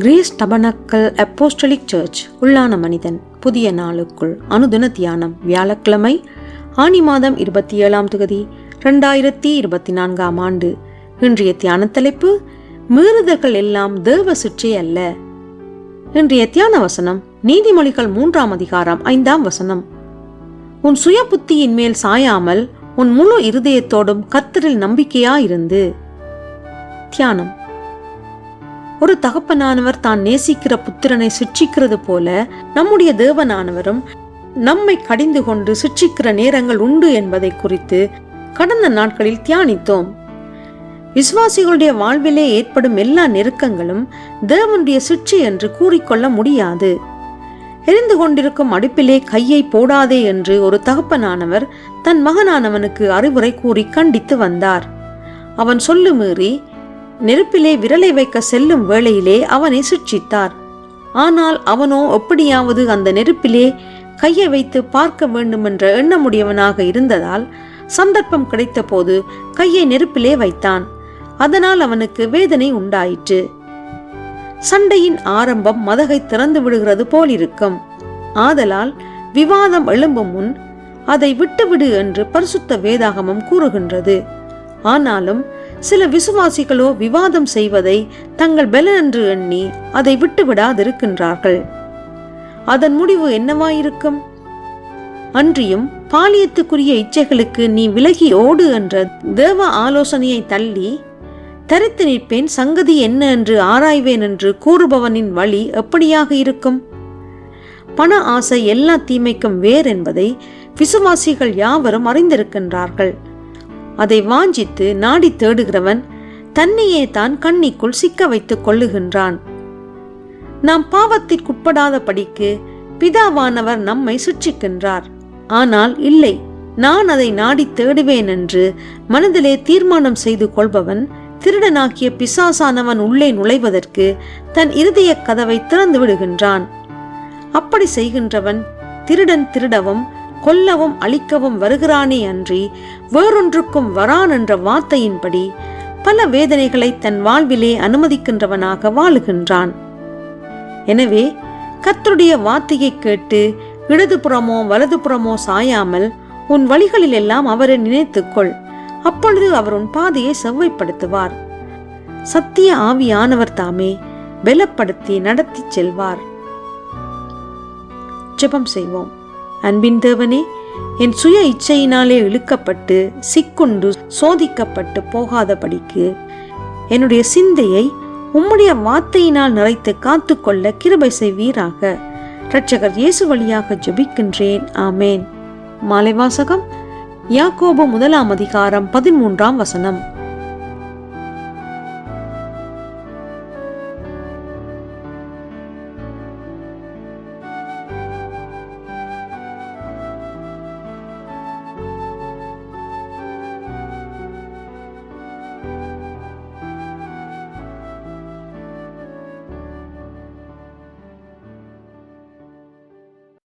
Grace tabernacle apostolic search உள்ளான மனிதன் புதிய நாளுக்குள் அனுதின தியானம் வியாழக்கிழமை ஆனி மாதம் இருபத்தி ஏழாம் தொகுதி ரெண்டாயிரத்தி இருபத்தி நான்காம் ஆண்டு. இன்றைய தியான தலைப்பு மீறுதல்கள் எல்லாம் தேவ சுற்றி அல்ல. இன்றைய தியான வசனம் நீதிமொழிகள் மூன்றாம் அதிகாரம் ஐந்தாம் வசனம். உன் சுய புத்தியின் மேல் சாயாமல் உன் முழு இருதயத்தோடும் கர்த்தரில் நம்பிக்கையாயிருந்து. தியானம். ஒரு தகப்பனானவர் தான் நேசிக்கிற புத்திரனை சிட்சிக்கிறது போல நம்முடைய தேவனானவரும் நம்மை கடிந்து கொண்டு சிட்சிக்கிற நேரங்கள் உண்டு என்பதை குறித்து கடந்த நாட்களில் தியானித்தோம். விசுவாசிகளுடைய வாழ்விலே ஏற்படும் எல்லா நெருக்கங்களும் தேவனுடைய சிற்சி என்று கூறிக்கொள்ள முடியாது. எரிந்து கொண்டிருக்கும் அடுப்பிலே கையை போடாதே என்று ஒரு தகப்பனானவர் தன் மகனானவனுக்கு அறிவுரை கூறி கண்டித்து வந்தார். அவன் சொல்லு மீறி நெருப்பிலே விரலை வைக்க செல்லும் வேளையிலே அவனை சிக்ஷித்தார் ஆனால் அவனோ எப்படியாவது அந்த நெருப்பிலே கையை வைத்து பார்க்க வேண்டுமென்ற எண்ணமுடையவனாக இருந்ததால் சந்தர்ப்பம் கிடைத்தபோது கையை நெருப்பிலே வைத்தான். அதனால் அவனுக்கு வேதனை உண்டாயிற்று. சண்டையின் ஆரம்பம் மதகை திறந்து விடுகிறது போலிருக்கும். ஆதலால் விவாதம் எழும்பும் முன் அதை விட்டுவிடு என்று பரிசுத்த வேதாகமம் கூறுகின்றது. ஆனாலும் சில விசுவாசிகளோ விவாதம் செய்வதை தங்கள் பலன் என்று எண்ணி அதை விட்டுவிடாதிருக்கின்றார்கள். அதன் முடிவு என்னவாயிருக்கும்? அன்றியும் பாலியத்துக்குரிய இச்சைகளுக்கு நீ விலகி ஓடு என்ற தேவ ஆலோசனையை தள்ளி தரித்து நிற்பேன் சங்கதி என்ன என்று ஆராய்வேன் என்று கூறுபவனின் வழி எப்படியாக இருக்கும்? பண ஆசை எல்லா தீமைக்கும் வேர் என்பதை விசுவாசிகள் யாவரும் அறிந்திருக்கின்றார்கள். அதை வாஞ்சித்து நாடி தேடுகிறவன் தன்னையே தான் கண்ணிக்குள் சிக்க வைத்துக் கொள்ளுகின்றான். நாம் பாவத்திற்குட்படாத படிக்கு பிதாவானவர் நம்மை சுற்றிக்கின்றார் ஆனால் இல்லை நான் அதை நாடி தேடுவேன் என்று மனதிலே தீர்மானம் செய்து கொள்பவன் திருடனாக்கிய பிசாசானவன் உள்ளே நுழைவதற்கு தன் இருதய கதவை திறந்து விடுகின்றான். அப்படி செய்கின்றவன் திருடன் திருடவும் கொல்லவும் அழிக்கவும் வருகிறானே அன்றி வேறொன்றுக்கும் வரான் என்ற வார்த்தையின்படி பல வேதனைகளை தன் வாழ்விலே அனுமதிக்கின்றவனாக வாழுகின்றான். எனவே கத்தருடைய வார்த்தையை கேட்டு இடதுபுறமோ வலதுபுறமோ சாயாமல் உன் வழிகளில் எல்லாம் அவரை நினைத்துக்கொள். அப்பொழுது அவர் உன் பாதையை செவ்வைப்படுத்துவார் சத்திய ஆவியானவர் தாமே பலப்படுத்தி நடத்தி செல்வார். ஜெபம் செய்வோம். அன்பின் தேவனே என் சுய இச்சையினாலே இழுக்கப்பட்டு சிக்குண்டு சோதிக்கப்பட்டு போகாதபடிக்கு என்னுடைய சிந்தையை உம்முடைய வார்த்தையினால் நிறைத்து காத்துக்கொள்ள கிருபை செய்வீராக. இரட்சகர் இயேசு வழியாக ஜபிக்கின்றேன். ஆமேன். மாலை வாசகம். யாக்கோபு முதலாம் அதிகாரம் பதிமூன்றாம் வசனம்.